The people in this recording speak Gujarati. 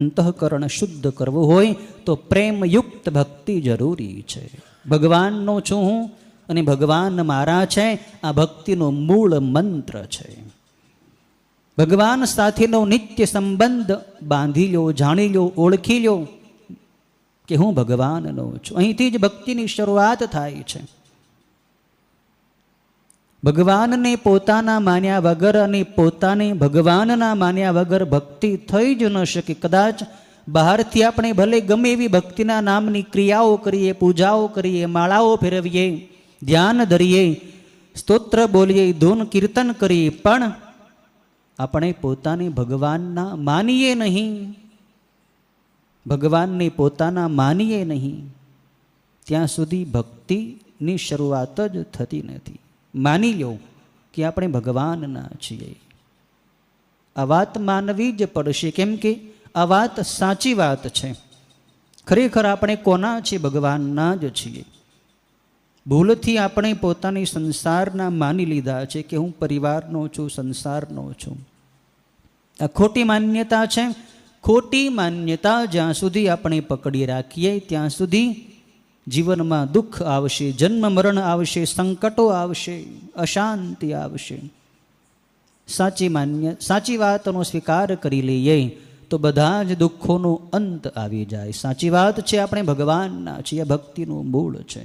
અંતઃકરણ શુદ્ધ કરવું હોય તો પ્રેમયુક્ત ભક્તિ જરૂરી છે. ભગવાનનો છું હું અને ભગવાન મારા છે, આ ભક્તિનો મૂળ મંત્ર છે. ભગવાન સાથેનો નિત્ય સંબંધ બાંધી લો જાણી લો ઓળખી લો કે હું ભગવાનનો છું. અહીંથી જ ભક્તિની શરૂઆત થાય છે. ભગવાનને પોતાના માન્યા વગર અને પોતાને ભગવાનના માન્યા વગર ભક્તિ થઈ જ ન શકે. કદાચ બહારથી આપણે ભલે ગમે એવી ભક્તિના નામની ક્રિયાઓ કરીએ, પૂજાઓ કરીએ, માળાઓ ફેરવીએ, ધ્યાન ધરીએ, સ્તોત્ર બોલીએ, ધૂન કીર્તન કરીએ, પણ આપણે પોતાને ભગવાનના માનીએ નહીં. ભગવાનને પોતાના માનીએ નહીં. ત્યાં સુધી ભક્તિની શરૂઆત જ થતી નથી. માની લો કે આપણે ભગવાનના છીએ. આ વાત માનવી જ પડશે કેમ કે આ વાત સાચી વાત છે. ખરેખર આપણે કોના છીએ? ભગવાનના જ છીએ. ભૂલથી આપણે પોતાની સંસારના માની લીધા છે કે હું પરિવારનો છું, સંસારનો છું. આ ખોટી માન્યતા છે. ખોટી માન્યતા જ્યાં સુધી આપણે પકડી રાખીએ, ત્યાં સુધી જીવનમાં દુઃખ આવશે, જન્મ મરણ આવશે, સંકટો આવશે, અશાંતિ આવશે. સાચી માન્ય, સાચી વાતનો સ્વીકાર કરી લઈએ તો બધા જ દુઃખોનો અંત આવી જાય. સાચી વાત છે આપણે ભગવાનના છીએ, ભક્તિનું મૂળ છે.